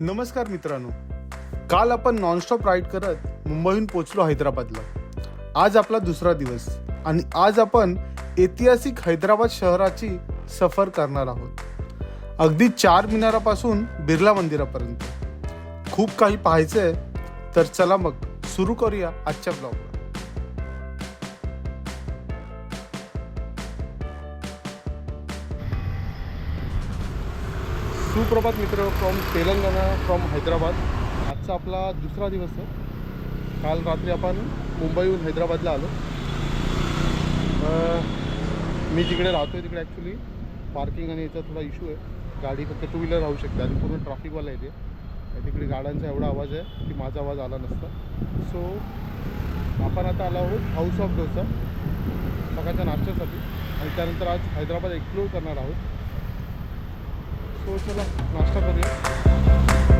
नमस्कार मित्रांनो. काल आपण नॉनस्टॉप राईड करत मुंबईहून पोचलो हैदराबादला. आज आपला दुसरा दिवस आणि आज आपण ऐतिहासिक हैदराबाद शहराची सफर करणार आहोत. अगदी चार मिनारापासून बिर्ला मंदिरापर्यंत. खूप काही पाहायचं आहे तर चला मग सुरू करूया आजच्या ब्लॉगवर सुप्रभात मित्र फ्रॉम तेलंगणा फ्रॉम हैदराबाद. आजचा आपला दुसरा दिवस आहे. काल रात्री आपण मुंबईहून हैदराबादला आलो. मी जिकडे राहतो आहे तिकडे ॲक्च्युली पार्किंग आणि याचा थोडा इशू आहे. गाडी फक्त टू व्हीलर राहू शकते. आणि पूर्ण ट्रॅफिकवाला येते तिकडे गाड्यांचा एवढा आवाज आहे की माझा आवाज आला नसता. सो आपण आता आलो आहोत हाऊस ऑफ डोसा सकाळच्या नाश्त्यासाठी. आणि त्यानंतर आज हैदराबाद एक्सप्लोर करणार आहोत. तो चला नाश्ता करूया.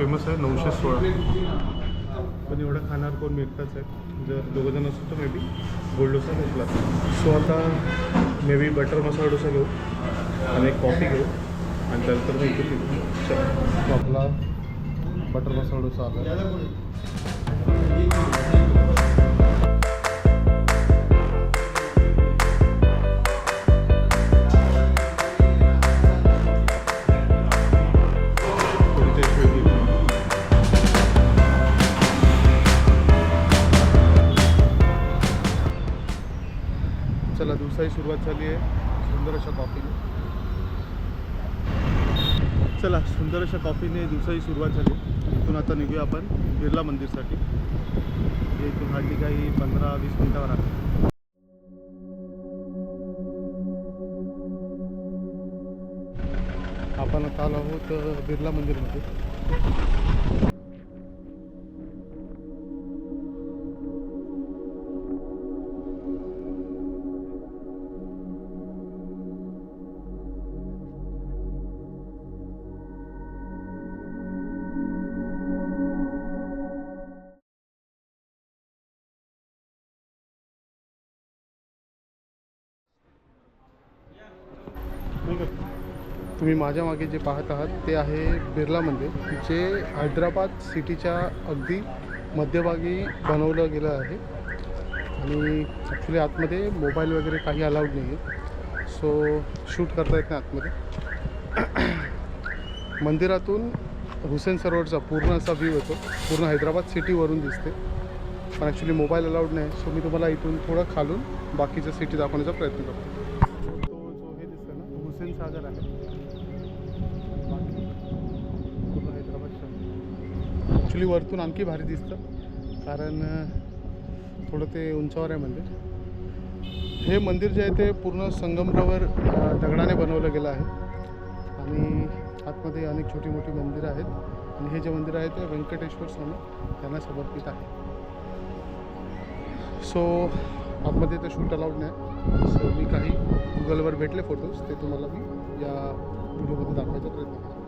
फेमस आहे नऊशे सोळा. पण एवढं खाणार कोण मिळताच आहे. जर दोघं जण असतो तर मे बी गोल्ड डोसा घेतला. सो आता may be butter masala dosa घेऊ आणि एक कॉफी घेऊ. आणि त्यानंतर मग इथे पिऊ आपला बटर मसाला डोसा आला चला दिवसाही सुरुवात झाली आहे सुंदर अशा कॉफीने. चला सुंदर अशा कॉफीने दिवसाही सुरुवात झाली इथून आता निघूया आपण बिर्ला मंदिरसाठी. जे इथून हार्डली काही पंधरा वीस मिनिटावर आहे आपण आता आलो आहोत बिर्ला मंदिरमध्ये. तुम्ही माझ्या मागे जे पाहत आहात ते आहे बिर्ला मंदिर जे हैदराबाद सिटीच्या अगदी मध्यभागी बनवलं गेलं आहे. आणि ॲक्च्युली आतमध्ये मोबाईल वगैरे काही अलाउड नाही आहे सो शूट करता येत नाही आतमध्ये. मंदिरातून हुसेन सरोवरचा पूर्ण असा व्ह्यू येतो. पूर्ण हैदराबाद सिटीवरून दिसते. पण ॲक्च्युली मोबाईल अलाउड नाही. सो मी तुम्हाला इथून थोडं खालून बाकीच्या सिटी दाखवण्याचा प्रयत्न करतो. ॲक्च्युली वरतून आणखी भारी दिसतं. कारण थोडं ते उंचावर आहे मंदिर. हे मंदिर जे आहे ते पूर्ण संगमरवर दगडाने बनवलं गेलं आहे. आणि आतमध्ये अनेक छोटी मोठी मंदिरं आहेत. आणि हे जे मंदिर आहे ते व्यंकटेश्वर स्वामी यांना समर्पित आहे. सो आतमध्ये ते शूट अलाउड नाही. सो मी काही गुगलवर भेटले फोटोज ते तुम्हाला मी या व्हिडिओमध्ये दाखवायचा प्रयत्न केला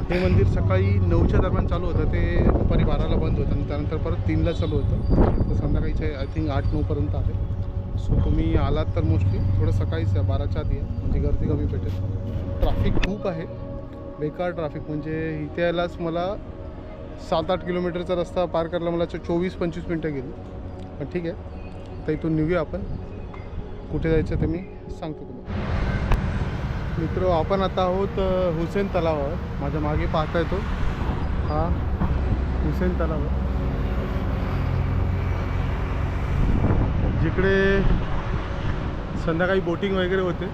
हे मंदिर सकाळी नऊच्या दरम्यान चालू होतं. ते दुपारी बाराला बंद होतं आणि त्यानंतर परत तीनला चालू होतं. तर संध्याकाळीचे आय थिंक आठ नऊपर्यंत आहे. सो तुम्ही आलात तर मोस्टली थोडं सकाळीच या बाराच्या आधी आहे म्हणजे गर्दी कमी भेटेल. ट्रॅफिक खूप आहे. बेकार ट्रॅफिक म्हणजे इथे यायलाच मला सात आठ किलोमीटरचा रस्ता पार करायला मला चोवीस पंचवीस मिनटं गेली. पण ठीक आहे. तर इथून निघूया आपण. कुठे जायचं ते मी सांगतो तुम्हाला. मित्र आपण आता आहोत हुसेन तलावावर. माझ्या मागे पाहता येतो हा हुसेन तलाव आहे. जिकडे संध्याकाळी बोटिंग वगैरे होते.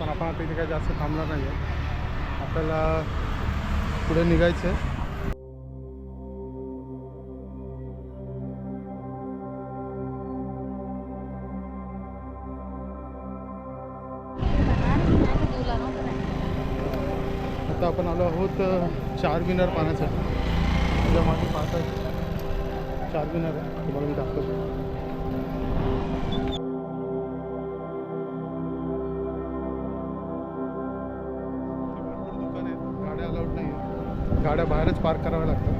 पण आपण आता इथे काही जास्त थांबणार नाही आहे आपल्याला पुढे निघायचं आहे आता आपण आलो आहोत चार मिनार पाहण्यासाठी. तुझ्या मागे पाहतात चार मिनार आहे. तुम्हाला मी दाखवतो. भरपूर दुकान आहेत गाड्या अलाउड नाही आहेत गाड्या बाहेरच पार्क कराव्या लागतात.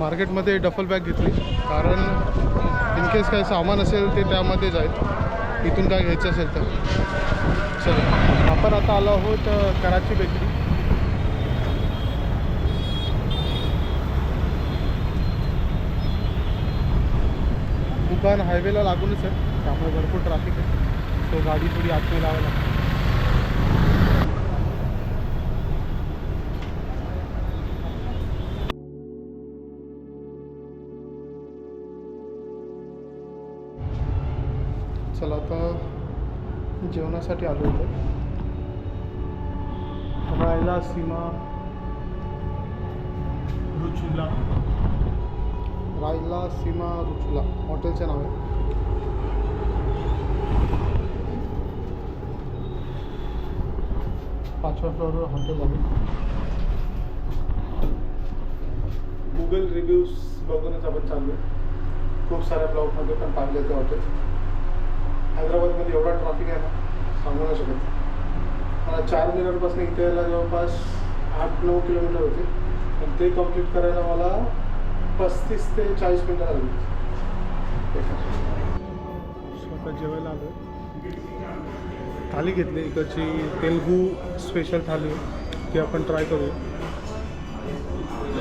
मार्केटमध्ये डफल बॅग घेतली. कारण इनकेस काय काही सामान असेल ते त्यामध्ये जाईल इथून काय घ्यायचं असेल तर. चला. आपण आता आलो आहोत कराची बेकरी. दुकान हायवेला लागूनच आहे. त्यामुळे भरपूर ट्रॅफिक आहे. तो गाडी थोडी आतमध्ये लावायला लागते बघण्यासाठी आलो होतो. रायला सीमा रुचुला. रायला सीमा रुचुला. हॉटेलचे नाव आहे. पाचव्या फ्लोअरवर हॉटेल आहे. गुगल रिव्ह्यूज बघूनच आपण चाललो. खूप साऱ्या ब्लॉगमध्ये पण पाहिले ते हॉटेल. हैदराबादमध्ये एवढा ट्रॅफिक आहे ना सांगू नाही शकत मला चार मिनिटपासून इथे यायला जवळपास आठ नऊ किलोमीटर होते. पण ते कंप्लीट करायला मला पस्तीस ते चाळीस मिनटं लागली. स्वतः जेवायला आलो थाली घेतली. इकडची तेलगू स्पेशल थाली ती आपण ट्राय करूया.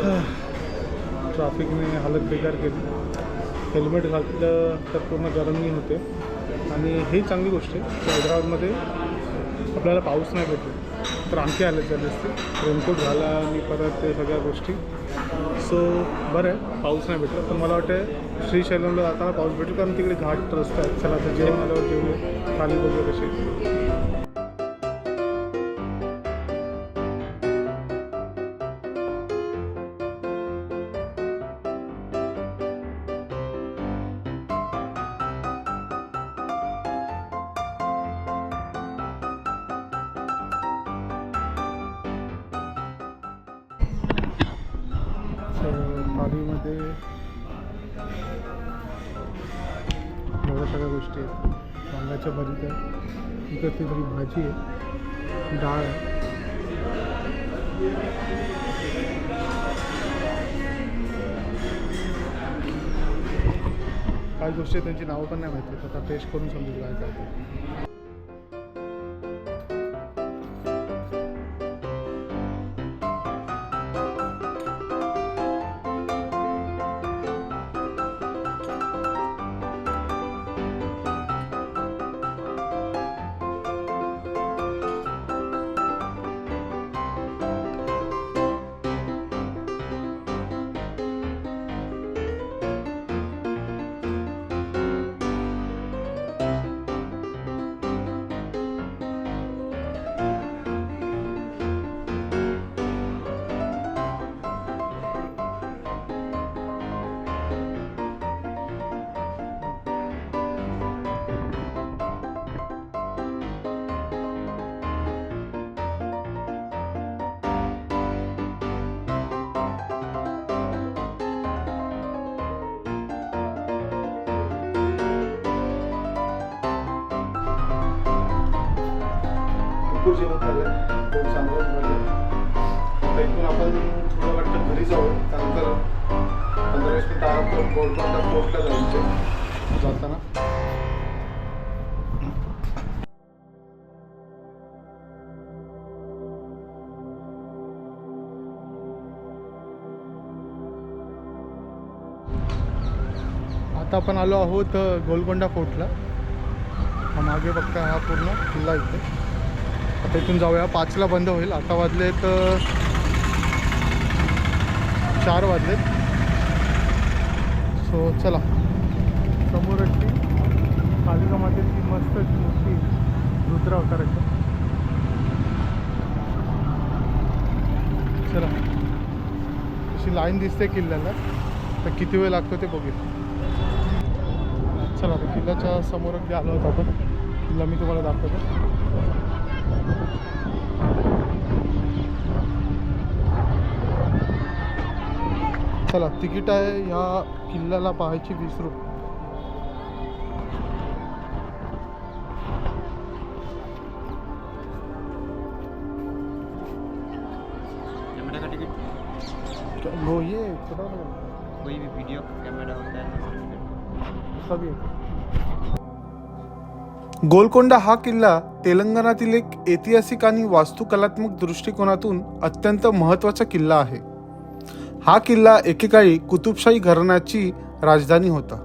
ट्रॅफिकने हालत बेकार केली. हेल्मेट घातलं तर पूर्ण गरमी होते. आणि ही चांगली गोष्ट आहे हैदराबादमध्ये आपल्याला पाऊस नाही भेटतो तर आणखी आले झाले असते रेनकोट झाला आणि परत ते सगळ्या गोष्टी. सो बरं आहे पाऊस नाही भेटला. पण मला वाटतं श्रीशैलमला जाताना पाऊस भेटेल कारण तिकडे घाट रस्ता आहेत. चला तर जेवण आल्यावर जेवले खाली वगैरे कसे ते एवढ्या सगळ्या गोष्टी आहेत. वांग्याच्या भरीत आहे. इकडची सगळी भाजी आहे डाळ आहे. काही गोष्टी आहेत, त्यांची नावं पण नाही माहिती आता टेस्ट करून समजून काय काय भरपूर जेवण झालं खूप चांगलं झालं इथून आपण थोडं वाटतं घरी जाऊ त्यानंतर पंधरा वीस मिनटं आराम करून गोडपाडला फोर्टला जायचं. जाताना. आता आपण आलो आहोत गोलकोंडा फोर्टला मागे बघता हा पूर्ण किल्ला इथे. आता इथून जाऊया. पाचला बंद होईल. आता वाजलेत चार वाजलेत. सो चला. समोर अशी कालिका मातेची मस्त मूर्ती रुद्र अवताराची. चला. अशी लाईन दिसते किल्ल्याला. तर किती वेळ लागतो ते बघूया. चला आता किल्ल्याच्या समोर अगदी आलो होतो आपण किल्ला मी तुम्हाला दाखवतो. चला तिकीट आहे ह्या किल्ल्याला पाहायची वीस रुपये. का टिकट वो ये छोटा कोई भी वीडियो कैमरा होता है सभी गोलकोंडा हा किल्ला तेलंगणातील एक ऐतिहासिक आणि वास्तुकलात्मक दृष्टिकोनातून अत्यंत महत्त्वाचा किल्ला आहे. हा किल्ला एकेकाळी कुतुबशाही घराण्याची राजधानी होता.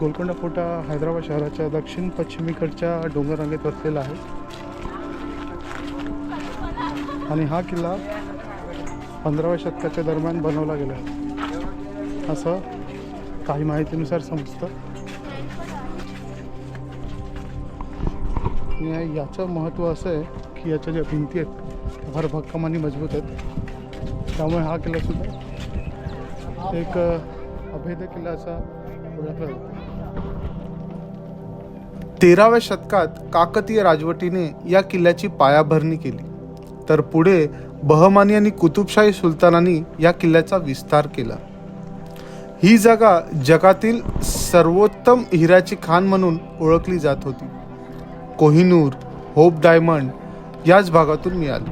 गोलकोंडा फोर्ट हैदराबाद शहराच्या दक्षिण पश्चिमेकडच्या डोंगररांगेत वसलेला आहे. आणि हा किल्ला पंधराव्या शतकाच्या दरम्यान बनवला गेला आहे. असं काही माहितीनुसार समजतं. आणि याचं महत्त्व असं आहे की याच्या ज्या भिंती आहेत त्या फार भक्कम आणि मजबूत आहेत. त्यामुळे हा किल्लासुद्धा एक अभेद किल्ला असा ओळखला जातो. तेराव्या शतकात काकतीय राजवटीने या किल्ल्याची पायाभरणी केली. तर पुढे बहमानी आणि कुतुबशाही सुलतानांनी या किल्ल्याचा विस्तार केला. ही जागा जगातील सर्वोत्तम हिऱ्याची खाण म्हणून ओळखली जात होती. कोहिनूर होप डायमंड याच भागातून मिळाली.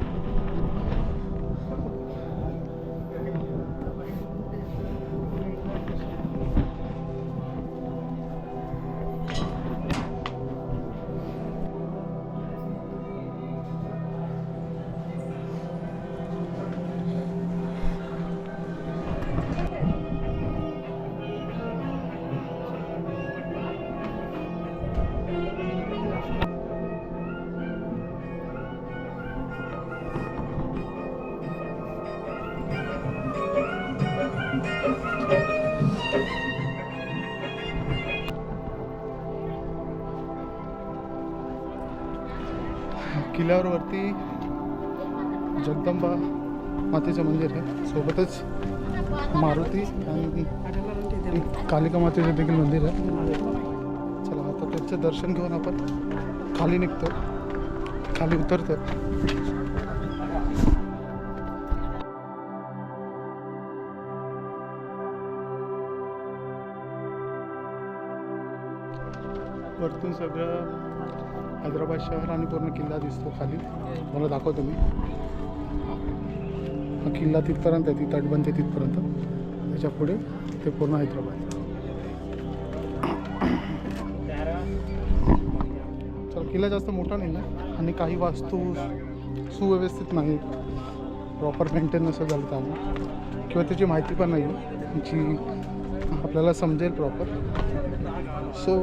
किल्ल्यावरती जगदंबा मातेचं मंदिर आहे. सोबतच मारुती आणि कालिका मातेचं देखील मंदिर आहे. चला आता त्याचं दर्शन घेऊन आपण खाली निघतो. खाली उतरतो वरतून सगळं हैदराबाद शहर आणि पूर्ण किल्ला दिसतो खाली. मला दाखवतो मी. हा किल्ला तिथपर्यंत आहे ती तटबंदी आहे तिथपर्यंत. त्याच्या पुढे ते पूर्ण हैदराबाद चल किल्ला जास्त मोठा नाही ना? आणि काही वास्तू सुव्यवस्थित नाहीत प्रॉपर मेंटेन नसं झालं त्यामुळे किंवा त्याची माहिती पण नाही आहे जी आपल्याला समजेल प्रॉपर सो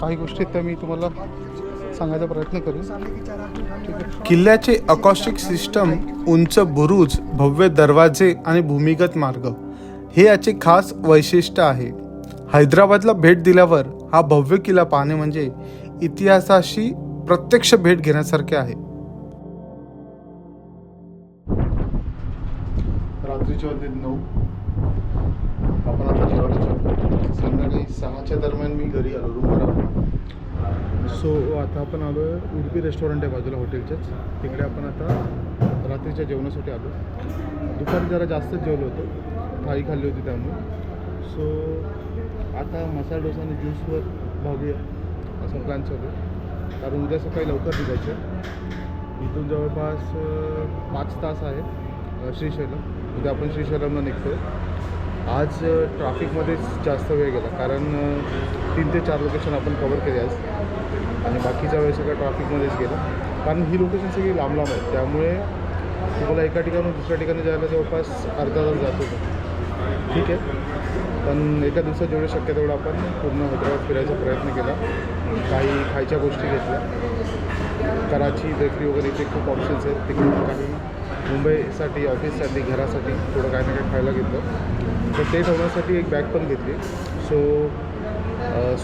काही गोष्टी त्या मी तुम्हाला सांगायचा प्रयत्न करेन. किल्ल्याचे अकॉस्टिक सिस्टम उंच बुरुज भव्य दरवाजे आणि भूमिगत मार्ग हे याचे खास वैशिष्ट्य आहे. हैदराबादला भेट दिल्यावर हा भव्य किल्ला पाहणे म्हणजे इतिहासाशी प्रत्यक्ष भेट घेण्यासारखे आहे. रात्रीचे वाजले नऊ. आपण आता जेवायला जाऊ. संध्याकाळी सहाच्या दरम्यान मी घरी आलो रूमवर आलो. सो आता आपण आलो आहे उडपी रेस्टॉरंट आहे बाजूला हॉटेलच्याच तिकडे आपण आता रात्रीच्या जेवणासाठी आलो. दुपारी जरा जास्तच जेवलो होतो. थाळी खाल्ली होती त्यामुळे. सो आता मसाला डोसा आणि ज्यूसवर भागूया असं प्लॅन चालू आहे. कारण उद्या सकाळी लवकर निघायचं आहे. इथून जवळपास पाच तास आहे श्रीशैलम उद्या आपण श्रीशैलमला निघतो आज ट्रॅफिकमध्येच जास्त वेळ गेला. कारण तीन ते चार लोकेशन आपण कवर केले आज. आणि बाकीचा वेळ सगळं ट्रॅफिकमध्येच गेला. कारण ही लोकेशन सगळी लांब लांब आहेत. त्यामुळे तुम्हाला एका ठिकाणून दुसऱ्या ठिकाणी जायला जवळपास अर्धा तास जातो. ठीक आहे. पण एका दिवसात जेवढं शक्य तेवढं आपण पूर्ण हैदराबाद फिरायचा प्रयत्न केला. काही खायच्या गोष्टी घेतल्या. कराची बेकरी वगैरे इथे खूप ऑप्शन्स आहेत. तिकडून काही मुंबईसाठी ऑफिससाठी घरासाठी थोडं काही ना काही खायला घेतलं. तर ते ठेवण्यासाठी एक बॅग पण घेतली. सो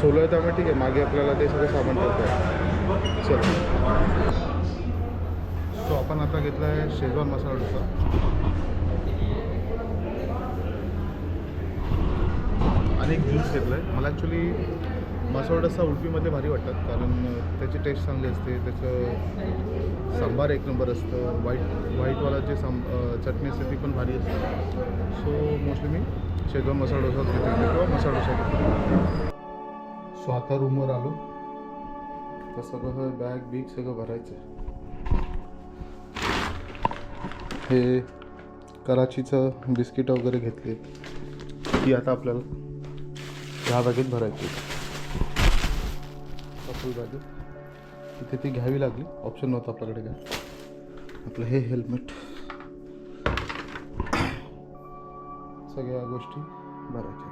सोलो आहे त्यामुळे ठीक आहे. मागे आपल्याला ते सगळं सामान ठेवतं आहे चल. सो आपण आता घेतला आहे शेजवान मसाला डोसा आणि एक ज्यूस घेतला आहे मला ॲक्च्युली मसाला उडपीमध्ये भारी वाटतात कारण त्याची टेस्ट चांगली असते त्याचं सांबार एक नंबर असतं व्हाईट व्हाईटवाला जे सां चटणी असते ती पण भारी असते. सो मोस्टली मी शेगाव मसाला डोसाच घेतो किंवा मसाला डोसा घेतो. सो आता रूमवर आलो. तर सगळं बॅग बिग सगळं भरायचं हे कराचीचं बिस्किट वगैरे घेतले ती आता आपल्याला ह्या बॅगेत भरायची फुल तिथे ती घ्यावी लागली. ऑप्शन नव्हतं आपल्याकडे काय. आपलं हे हेल्मेट सगळ्या गोष्टी भरायच्या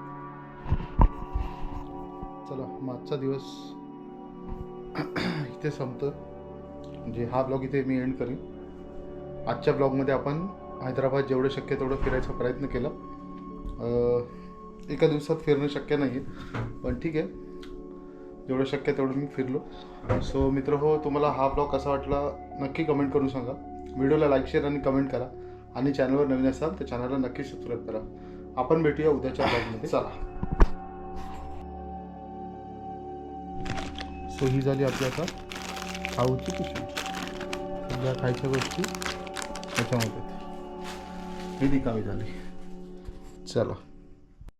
चला मागचा दिवस. इथे संपतं. म्हणजे हा ब्लॉग इथे मी एंड करेन. आजच्या ब्लॉगमध्ये आपण हैदराबाद जेवढं शक्य तेवढं फिरायचा प्रयत्न केला. एका दिवसात फिरणं शक्य नाही आहे पण ठीक आहे. जेवढं शक्य तेवढं मी फिरलो. सो मित्र हो तुम्हाला हा ब्लॉग कसा वाटला नक्की कमेंट करून सांगा. व्हिडिओला लाईक शेअर आणि कमेंट करा. आणि चॅनलवर नवीन असाल तर चॅनलला नक्की सबस्क्राईब करा. आपण भेटूया उद्याच्या ब्लॉगमध्ये चला. सो ही झाली आपली आता खाऊची पिशवी सगळ्या खायच्या गोष्टी त्याच्यामध्ये. ही निकामी झाली. चला.